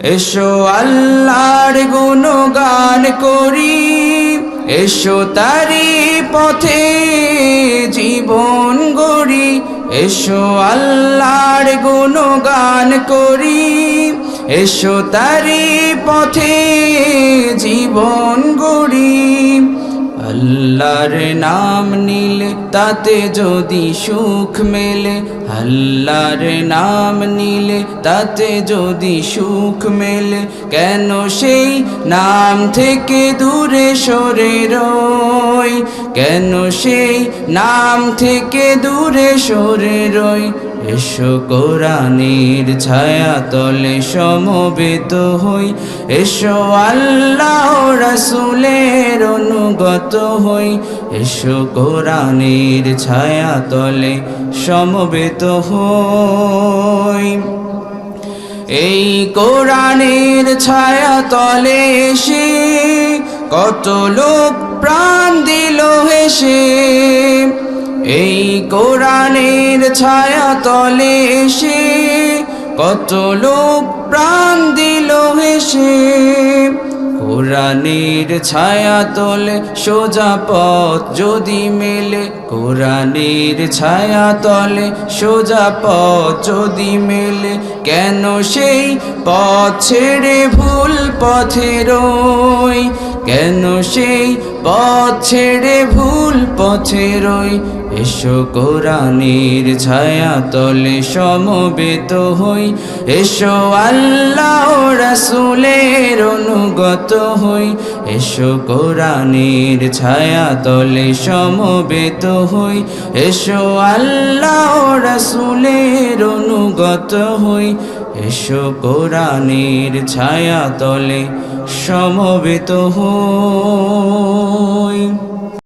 এসো আল্লাহর গুণগান করি, এসো তারি পথে জীবন গড়ি, এসো আল্লাহর গুণগান করি, এসো তারি পথে জীবন গড়ি। আল্লাহর নাম নিলে তাতে যদি সুখ মেলে, আল্লাহর নাম নিলে তাতে যদি সুখ মেলে, কেন সেই নাম থেকে দূরে সরে রই? কেন সেই নাম থেকে দূরে সরে রই? এসো কোরআনের ছায়া তলে সমবেত হই। এসো আল্লাহ রসুলের অনুগত হই। এসো কোরআনের ছায়া তলে সমবেত হই। এই কোরআনের ছায়া তলে এসে কত লোক প্রাণ দিল হেসে। এই কোরআনের ছায়া তলে এসে কত লোক প্রাণ দিল হেসে। কোরআনের ছায়া তলে সোজা পথ যদি মেলে। কোরআনের ছায়া তলে সোজা পথ যদি মেলে। কেন সেই পথ ছেড়ে ভুল পথে রই? কেন সেই পথ ছেড়ে ভুল পথে রই। এসো কোরআনের ছায়া তলে সমবেত হই। এসো আল্লাহ রসুলের অনুগত হই। এসো কোরআনের ছায়া তলে সমবেত হই। এসো আল্লাহ রসুলের অনুগত হই। এসো কোরআনের ছায়া তলে সমবেত হই।